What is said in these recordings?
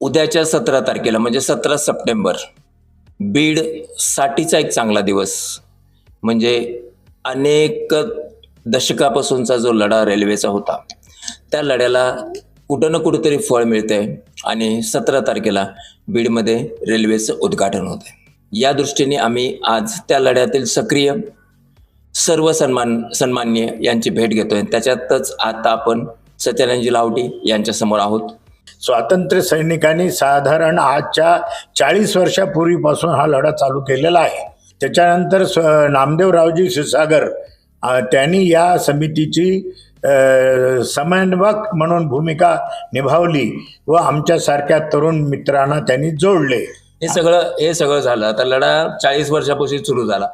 उद्याच्या सतरा तारखेला म्हणजे सतरा सप्टेंबर बीड साठीचा एक चांगला दिवस. म्हणजे अनेक दशकापासूनचा जो लढा रेल्वेचा होता त्या लढ्याला कुठं ना कुठंतरी फळ मिळते आणि सतरा तारखेला बीडमध्ये रेल्वेचं उद्घाटन होते आहे या दृष्टीने आम्ही आज त्या लढ्यातील सक्रिय सर्व सन्मान सन्मान्य यांची भेट घेतोय. त्याच्यातच आता आपण सत्यानंदजी लावटी यांच्यासमोर आहोत. स्वातंत्र्य सैनिकांनी साधारण आजच्या चाळीस वर्षापूर्वीपासून हा लढा चालू केलेला आहे. त्याच्यानंतर स्व नामदेवरावजी सुसागर त्यांनी या समितीची समन्वयक म्हणून भूमिका निभावली व आमच्यासारख्या तरुण मित्रांना त्यांनी जोडले. हे सगळं हे सगळं झालं. आता लढा चाळीस वर्षापासून सुरू झाला.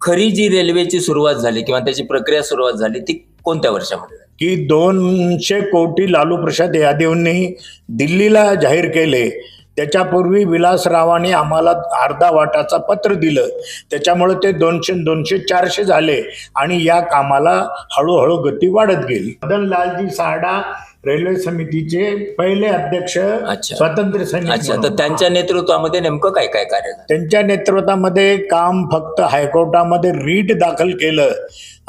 खरी जी रेल्वेची सुरुवात झाली किंवा त्याची प्रक्रिया सुरुवात झाली ती कोणत्या वर्षामध्ये झाली? की दोनशे कोटी लालू प्रसाद यादवनी दिल्लीला जाहीर केले. त्याच्यापूर्वी विलासरावाने आम्हाला अर्धा वाटाचा पत्र दिलं. त्याच्यामुळे ते दोनशे दोनशे चारशे झाले आणि या कामाला हळूहळू गती वाढत गेली. मदनलालजी साडा रेल्वे समितीचे पहिले अध्यक्ष अच्छा. स्वातंत्र्य सैनिक अच्छा तर म्हणून. त्यांच्या नेतृत्वामध्ये नेमकं काय काय कार्य झालं त्यांच्या नेतृत्वामध्ये काम फक्त हायकोर्टामध्ये रीट दाखल केलं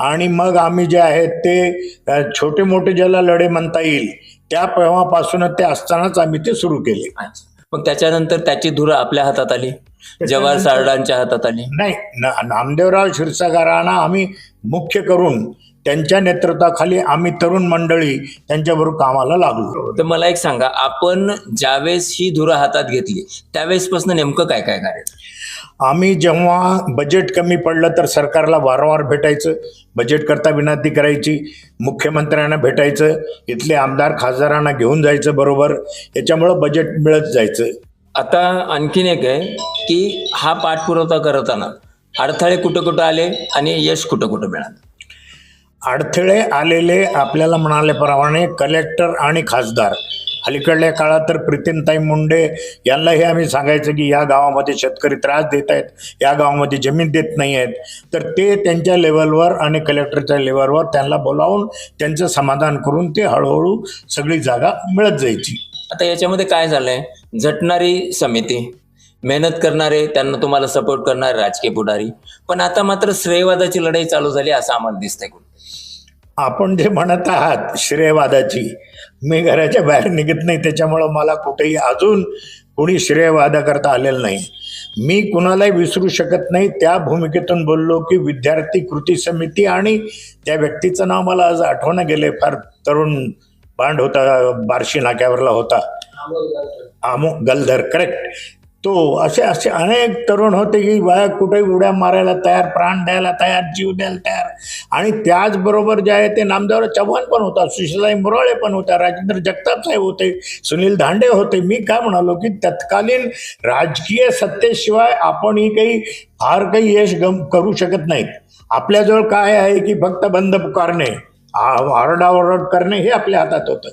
आणि मग आम्ही जे आहेत ते अ, छोटे मोठे ज्याला लढे म्हणता येईल त्या तेव्हापासूनच ते असतानाच आम्ही ते सुरू केले अच्छा. मग त्याच्यानंतर त्याची धुरा आपल्या हातात आली. जवाहर सारडांच्या हातात आली. नाही नामदेवराव क्षीरसागरांना आम्ही मुख्य करून त्यांच्या नेतृत्वाखाली आम्ही तरुण मंडळी त्यांच्याबरोबर कामाला लागलो. तर मला एक सांगा आपण ज्यावेळेस ही धुरा हातात घेतली त्यावेळेसपासून नेमकं काय काय कार्य? झालं? आम्ही जेव्हा बजेट कमी पडलं तर सरकारला वारंवार भेटायचं बजेट करता विनंती करायची मुख्यमंत्र्यांना भेटायचं इथले आमदार खासदारांना घेऊन जायचं बरोबर याच्यामुळं बजेट मिळत जायचं. आता आणखीन एक आहे की हा पाठपुरावा करताना अडथळे कुठं कुठं आले आणि यश कुठं कुठं मिळालं? अडथळे आलेले आपल्याला म्हणाल्याप्रमाणे कलेक्टर आणि खासदार. अलीकडल्या काळात तर प्रीतीनताई मुंडे यांनाही आम्ही सांगायचं की या गावामध्ये शेतकरी त्रास देत आहेत या गावामध्ये जमीन देत नाही आहेत. तर ते त्यांच्या लेवलवर आणि कलेक्टरच्या लेवलवर त्यांना बोलावून त्यांचं समाधान करून ते हळूहळू सगळी जागा मिळत जायची. आता याच्यामध्ये काय झालंय? झटणारी समिती. मेहनत करणारे त्यांना तुम्हाला सपोर्ट करणारे राजकीय पुढारी. पण आता मात्र श्रेयवादाची लढाई चालू झाली असं आम्हाला दिसतंय आपण जे म्हणत आहात श्रेयवादाची मी घराच्या बाहेर निघत नाही त्याच्यामुळं मला कुठेही अजून कुणी श्रेयवादा करता आलेलं नाही. मी कुणालाही विसरू शकत नाही त्या भूमिकेतून बोललो की विद्यार्थी कृती समिती आणि त्या व्यक्तीचं नाव मला आज आठवणं गेले फार तरुण बांड होता बार्शी नाक्यावरला होता. आमो गलधर करेक्ट तो असे असे अनेक तरुण होते की बाया कुठेही उड्या मारायला तयार प्राण द्यायला तयार जीव द्यायला तयार. आणि त्याचबरोबर जे आहे ते नामदेवराव चव्हाण पण होता सुशीलाई मुरळे पण होता राजेंद्र जगताप साहेब होते सुनील धांडे होते. मी काय म्हणालो की तत्कालीन राजकीय सत्तेशिवाय आपण ही काही फार काही यश गम करू शकत नाहीत. आपल्याजवळ काय आहे की फक्त बंद पुकारणे आरडाओरड करणे हे आपल्या हातात होतं.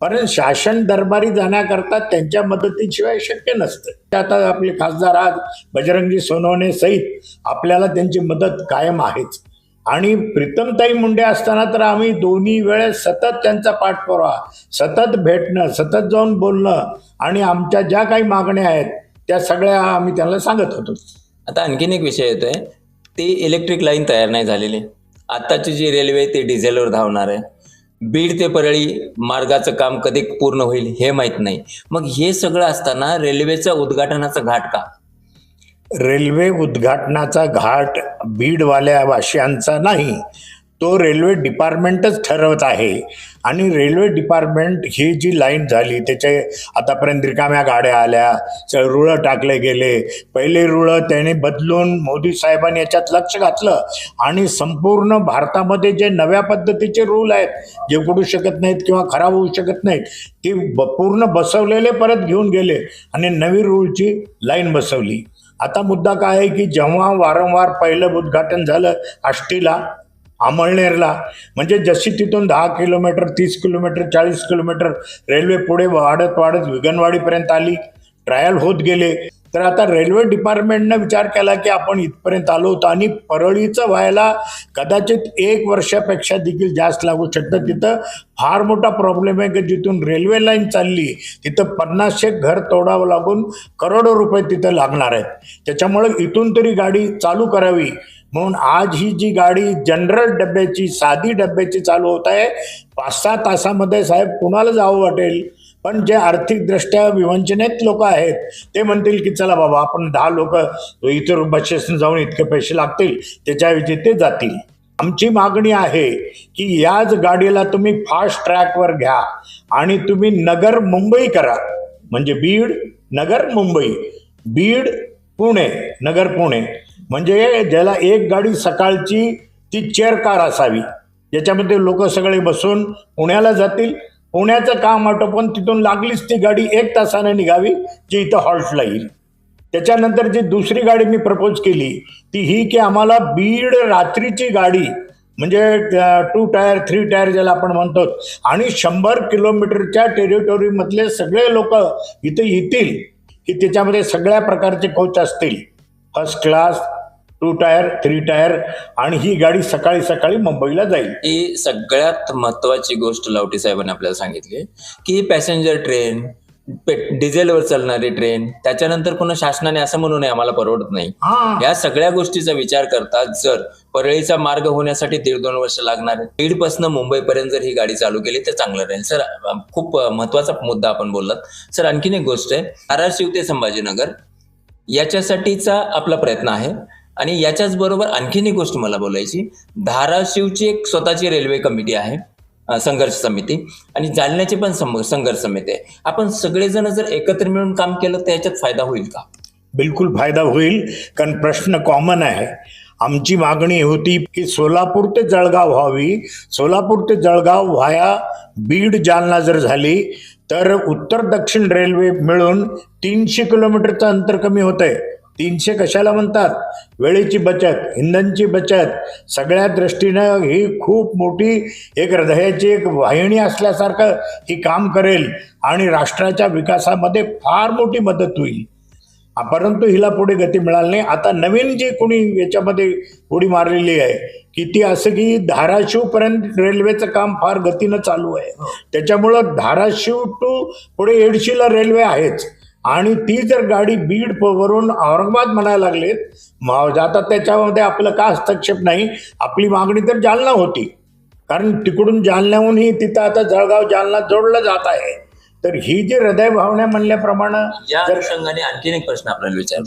कारण शासन दरबारी जाण्याकरता त्यांच्या मदतीशिवाय शक्य नसतं. आता आपले खासदार आज बजरंगजी सोनवणे सहित आपल्याला त्यांची मदत कायम आहेच. आणि प्रीतमताई मुंडे असताना तर आम्ही दोन्ही वेळेस सतत त्यांचा पाठपुरावा सतत भेटणं सतत जाऊन बोलणं आणि आमच्या ज्या काही मागण्या आहेत त्या सगळ्या आम्ही त्यांना सांगत होतो. आता आणखीन एक विषय येतोय. ती इलेक्ट्रिक लाईन तयार नाही झालेली. आत्ताची जी रेल्वे आहे ती डिझेलवर धावणार आहे. बीड ते परळी मार्गाचं काम कधी पूर्ण होईल हे माहीत नाही. मग हे सगळं असताना रेल्वेचा उद्घाटनाचा घाट का? रेल्वे उद्घाटनाचा घाट बीडवाल्या वाशियांचा नाही. तो रेल्वे डिपार्टमेंटच ठरवत आहे. आणि रेल्वे डिपार्टमेंट ही जी लाईन झाली त्याचे आतापर्यंत रिकाम्या गाड्या आल्या रुळं टाकले गेले. पहिले रुळं त्याने बदलून मोदी साहेबांनी याच्यात लक्ष घातलं. आणि संपूर्ण भारतामध्ये जे नव्या पद्धतीचे रूल आहेत जे उघडू शकत नाहीत किंवा खराब होऊ शकत नाहीत ती ब पूर्ण बसवलेले परत घेऊन गेले आणि नवी रूळची लाईन बसवली. आता मुद्दा काय आहे की जेव्हा वारंवार पहिलं उद्घाटन झालं आष्टीला अमळनेरला. म्हणजे जशी तिथून दहा किलोमीटर तीस किलोमीटर चाळीस किलोमीटर रेल्वे पुढे वाढत वाढत विगनवाडीपर्यंत आली. ट्रायल होत गेले. तर आता रेल्वे डिपार्टमेंटनं विचार केला की आपण इथपर्यंत आलो होतो आणि परळीचं व्हायला कदाचित एक वर्षापेक्षा देखील जास्त लागू शकतं. तिथं फार मोठा प्रॉब्लेम आहे की जिथून रेल्वे लाईन चालली तिथं पन्नासशे घर तोडावं लागून करोडो रुपये तिथं लागणार आहेत. त्याच्यामुळं इथून तरी गाडी चालू करावी. म्हणून आज ही जी गाडी जनरल डब्याची साधी डब्याची चालू होत आहे पाच सहा तासामध्ये साहेब कुणाला जावं वाटेल. पण जे आर्थिकदृष्ट्या विवंचनेत लोक आहेत ते म्हणतील की चला बाबा आपण दहा लोक इतर बसेसनं जाऊन इतके पैसे लागतील त्याच्याऐवजी ते जातील. आमची मागणी आहे की याच गाडीला तुम्ही फास्ट ट्रॅकवर घ्या आणि तुम्ही नगर मुंबई करा. म्हणजे बीड नगर मुंबई. बीड पुणे नगर पुणे. म्हणजे ज्याला एक गाडी सकाळची ती चेअर कार असावी. याच्यामध्ये लोक सगळे बसून पुण्याला जातील पुण्याचं काम आटोपून तिथून लागलीच ती गाडी एक तासाने निघावी जी इथं हॉल्टला येईल. त्याच्यानंतर जी दुसरी गाडी मी प्रपोज केली ती ही की आम्हाला बीड रात्रीची गाडी म्हणजे टू टायर थ्री टायर ज्याला आपण म्हणतो आणि शंभर किलोमीटरच्या टेरिटोरीमधले सगळे लोक इथे येतील की त्याच्यामध्ये सगळ्या प्रकारचे कोच असतील. First class two tier three tier आणि ही गाडी सकाळी सकाळी मुंबईला जाईल. ही सगळ्यात महत्वाची गोष्ट लावटी साहेबांनी आपल्याला सांगितली की पॅसेंजर ट्रेन डिझेलवर चालणारी ट्रेन त्याच्यानंतर पुन्हा शासनाने असं म्हणू नये आम्हाला परवडत नाही. हा. या सगळ्या गोष्टीचा विचार करता जर परळीचा मार्ग होण्यासाठी दीड दोन वर्ष लागणार आहे बीडपासून मुंबईपर्यंत जर ही गाडी चालू केली तर चांगलं राहील. सर खूप महत्त्वाचा मुद्दा आपण बोललात. सर आणखीन एक गोष्ट आहे धाराशिव ते संभाजीनगर याच्यासाठीचा आपला प्रयत्न आहे. आणि याच्याच बरोबर आणखीन एक गोष्ट मला बोलायची. धाराशिवची एक स्वतःची रेल्वे कमिटी आहे संघर्ष समिती. आणि जालन्याची पण संघर्ष समिती आहे. आपण सगळेजण जर एकत्र मिळून काम केलं तर याच्यात फायदा होईल का? बिलकुल फायदा होईल. कारण प्रश्न कॉमन आहे. आमची मागणी होती की सोलापूर ते जळगाव व्हावी. सोलापूर ते जळगाव व्हाया बीड जालना जर झाली तर उत्तर दक्षिण रेल्वे मिळून तीनशे किलोमीटरचं अंतर कमी होत आहे तीनशे कशाला म्हणतात? वेळेची बचत इंधनची बचत सगळ्या दृष्टीनं ही खूप मोठी एक हृदयाची एक वाहिनी असल्यासारखं ही काम करेल आणि राष्ट्राच्या विकासामध्ये फार मोठी मदत होईल. परंतु हिला पुढे गती मिळाली नाही. आता नवीन जी कोणी याच्यामध्ये उडी मारलेली आहे की ती असं की धाराशिव पर्यंत रेल्वेचं काम फार गतीनं चालू आहे. त्याच्यामुळं धाराशिव टू पुढे एडशीला रेल्वे आहेच. आणि ती जर गाडी बीड वरून औरंगाबाद म्हणायला लागलेत म- आता त्याच्यामध्ये आपलं का हस्तक्षेप नाही आपली मागणी तर जालना होती. कारण तिकडून जालन्याहून ही तिथं आता जळगाव जालना जोडलं जात आहे. तर ही जी हृदय भावना म्हणल्याप्रमाणे या जर अनुषंगाने आणखीन एक प्रश्न आपल्याला विचारा.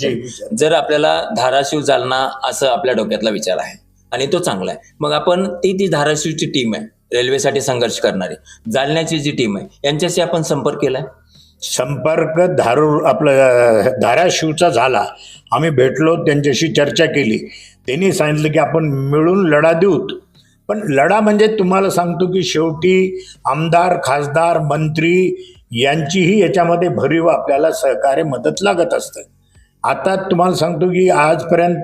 जर आपल्याला धाराशिव जालना असं आपल्या डोक्यातला विचार आहे आणि तो चांगला आहे मग आपण ती ती धाराशिवची टीम आहे रेल्वेसाठी संघर्ष करणारी जालन्याची जी टीम आहे यांच्याशी आपण संपर्क केलाय? संपर्क धारूर आपलं धाराशिवचा झाला. आम्ही भेटलो त्यांच्याशी चर्चा केली. त्यांनी सांगितलं की आपण मिळून लढा देऊत. पण लढा म्हणजे तुम्हाला सांगतो की शेवटी आमदार खासदार मंत्री यांचीही याच्यामध्ये भरीव आपल्याला सहकार्य मदत लागत असतं. आता तुम्हाला सांगतो की आजपर्यंत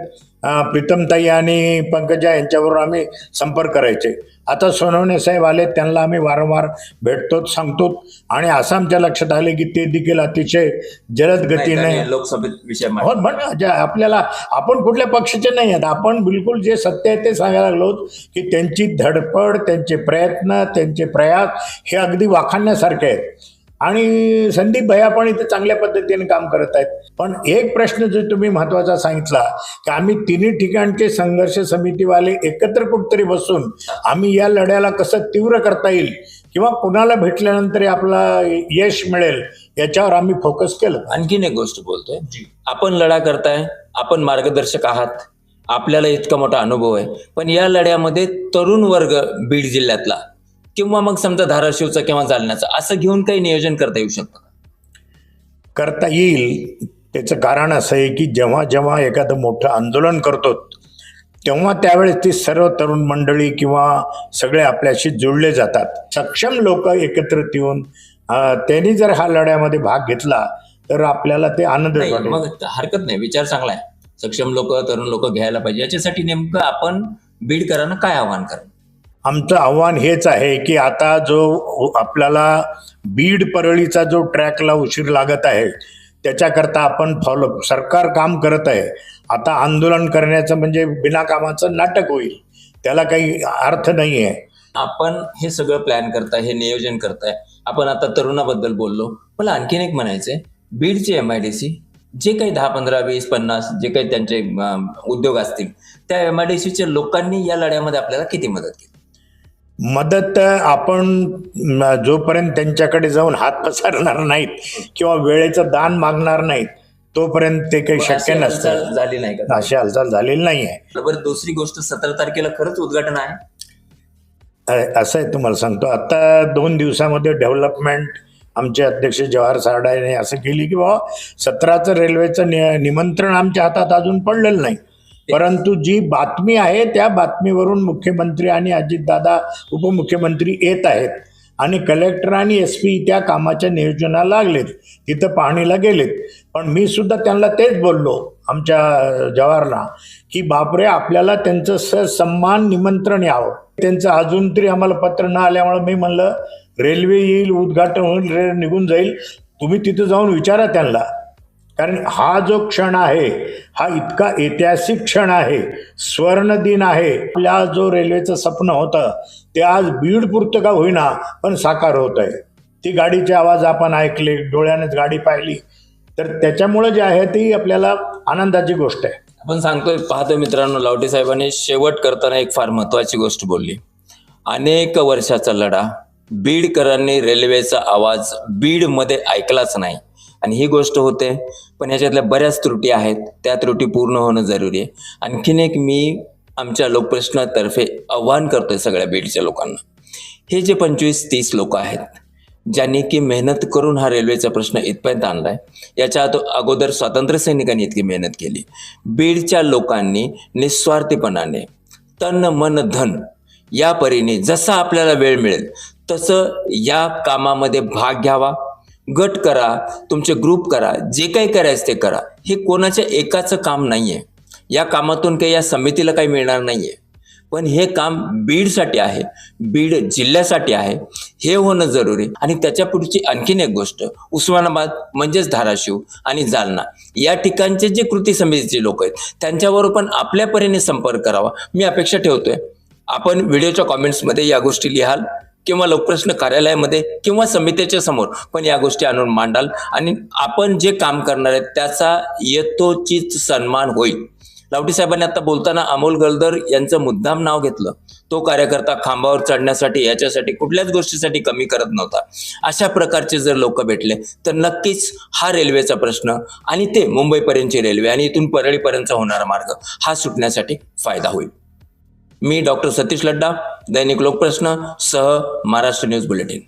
प्रीतमताई आणि पंकजा यांच्याबरोबर आम्ही संपर्क करायचे. आता सोनवणे साहेब आले त्यांना आम्ही वारंवार भेटतो सांगतो आणि असं आमच्या लक्षात आले की ते देखील अतिशय जलद गतीने लोकसभेत विषय मांडला. हो पण जे आपल्याला आपण कुठल्या पक्षाचे नाही आहेत. आपण बिलकुल जे सत्य आहे ते सांगायला लागलो की त्यांची धडपड त्यांचे प्रयत्न त्यांचे प्रयास हे अगदी वाखाणण्यासारखे आहेत. आणि संदीप भैया पण इथे चांगल्या पद्धतीने काम करत आहेत. पण एक प्रश्न जो तुम्ही महत्त्वाचा सांगितला की आम्ही तिन्ही ठिकाणचे संघर्ष समितीवाले एकत्र कुठतरी बसून आम्ही या लढ्याला कसं तीव्र करता येईल किंवा कुणाला भेटल्यानंतर आपला यश मिळेल याच्यावर आम्ही फोकस केलं. आणखीन एक गोष्ट बोलतोय. आपण लढा करताय आपण मार्गदर्शक आहात. आपल्याला इतका मोठा अनुभव आहे. पण या लढ्यामध्ये तरुण वर्ग बीड जिल्ह्यातला किंवा मग समजा धाराशिवचा किंवा जालन्याचा असं घेऊन काही नियोजन करता येऊ शकतं? करता येईल. त्याचं कारण असं आहे की जेव्हा जेव्हा एखादं मोठं आंदोलन करतो तेव्हा त्यावेळेस ती सर्व तरुण मंडळी किंवा सगळे आपल्याशी जुळले जातात. सक्षम लोक एकत्रित येऊन त्यांनी जर हा लढ्यामध्ये भाग घेतला तर आपल्याला ते आनंद मग हरकत नाही. विचार चांगला आहे. सक्षम लोक तरुण लोक घ्यायला पाहिजे. याच्यासाठी नेमकं आपण बीडकरांना काय आव्हान करा आमचं आव्हान हेच आहे की आता जो आपल्याला बीड परळीचा जो ट्रॅकला उशीर लागत आहे त्याच्याकरता आपण फॉलो सरकार काम करत आहे. आता आंदोलन करण्याचं म्हणजे बिनाकामाचं नाटक होईल त्याला काही अर्थ नाही आहे आपण हे सगळं प्लॅन करताय हे नियोजन करताय. आपण आता तरुणाबद्दल बोललो. मला आणखीन एक म्हणायचंय. बीडचे एम आय डी सी जे काही दहा पंधरा वीस पन्नास जे काही त्यांचे उद्योग असतील त्या एम आय डी सीच्या लोकांनी या लढ्यामध्ये आपल्याला किती मदत केली? मदत आपण जोपर्यंत त्यांच्याकडे जाऊन हात पसरणार नाहीत किंवा वेळेचं दान मागणार नाहीत तोपर्यंत ते काही शक्य नसतं. झाली नाही अशी हालचाल झालेली नाही आहे बरं दुसरी गोष्ट सतरा तारखेला खरंच उद्घाटन आहे? असं आहे तुम्हाला सांगतो. आता दोन दिवसामध्ये डेव्हलपमेंट आमचे अध्यक्ष जवाहर सारडा यांनी असं केली की बाबा सतराचं रेल्वेचं नि निमंत्रण आमच्या हातात अजून पडलेलं नाही. परंतु जी बातमी आहे त्या बातमीवरून मुख्यमंत्री आणि अजितदादा उपमुख्यमंत्री येत आहेत आणि कलेक्टर आणि एस पी त्या कामाच्या नियोजनाला लागलेत तिथं पाहणीला गेलेत. पण मी सुद्धा त्यांना तेच बोललो आमच्या जवाहरला की बापरे आपल्याला त्यांचं सन्मान निमंत्रण यावं. त्यांचं अजून तरी आम्हाला पत्र न आल्यामुळे मी म्हणलं रेल्वे येईल उद्घाटन होईल रेल निघून जाईल. तुम्ही तिथं जाऊन विचारा त्यांना. कारण हा जो क्षण आहे हा इतका ऐतिहासिक क्षण आहे स्वर्ण दिन आहे. आपल्या जो रेल्वेचं स्वप्न होतं ते आज बीड पुरतं का होईना पण साकार होत आहे. ती गाडीचे आवाज आपण ऐकले डोळ्यानेच गाडी पाहिली. तर त्याच्यामुळे जे आहे ती आपल्याला आनंदाची गोष्ट आहे. आपण सांगतोय पाहतोय मित्रांनो लावटे साहेबांनी शेवट करताना एक फार महत्वाची गोष्ट बोलली. अनेक वर्षाचा लढा बीडकरांनी रेल्वेचा आवाज बीडमध्ये ऐकलाच नाही. आणि ही गोष्ट होते पण याच्यातल्या बऱ्याच त्रुटी आहेत त्या त्रुटी पूर्ण होणं जरुरी आहे. आणखीन एक मी आमच्या लोकप्रश्नातर्फे आव्हान करतोय सगळ्या बीडच्या लोकांना. हे जे पंचवीस तीस लोक आहेत ज्यांनी की मेहनत करून हा रेल्वेचा प्रश्न इथपर्यंत आणलाय याच्या अगोदर स्वातंत्र्य सैनिकांनी इतकी मेहनत केली. बीडच्या लोकांनी निस्वार्थीपणाने तन मन धन या परीने जसा आपल्याला वेळ मिळेल तसं या कामामध्ये भाग घ्यावा. गट करा तुमचे ग्रुप करा जे काही करायचं ते करा. हे कोणाच्या एकाचं काम नाहीये. या कामातून काही या समितीला काही मिळणार नाहीये. पण हे काम बीडसाठी आहे. बीड जिल्ह्यासाठी आहे. हे होणं जरुरी. आणि त्याच्या पुढची आणखीन एक गोष्ट. उस्मानाबाद म्हणजेच धाराशिव आणि जालना. या ठिकाणचे जे कृती समितीचे लोक आहेत त्यांच्याबरोबर पण आपल्या परीने संपर्क करावा. मी अपेक्षा ठेवतोय. आपण व्हिडिओच्या कॉमेंट्समध्ये या गोष्टी लिहाल. किंवा लोकप्रश्न कार्यालयामध्ये किंवा समितीच्या समोर. पण या गोष्टी आणून मांडाल आणि आपण जे काम करणार आहेत त्याचा येतोचीच सन्मान होईल. लावटी साहेबांनी आता बोलताना अमोल गलदर यांचं मुद्दाम नाव घेतलं. तो कार्यकर्ता खांबावर चढण्यासाठी याच्यासाठी कुठल्याच गोष्टीसाठी कमी करत नव्हता. अशा प्रकारचे जर लोक भेटले तर नक्कीच हा रेल्वेचा प्रश्न आणि ते मुंबईपर्यंतची रेल्वे आणि इथून परळीपर्यंतचा होणारा मार्ग हा सुटण्यासाठी फायदा होईल. मी डॉक्टर सतीश लड्डा दैनिक लोकप्रश्न सह महाराष्ट्र न्यूज बुलेटिन.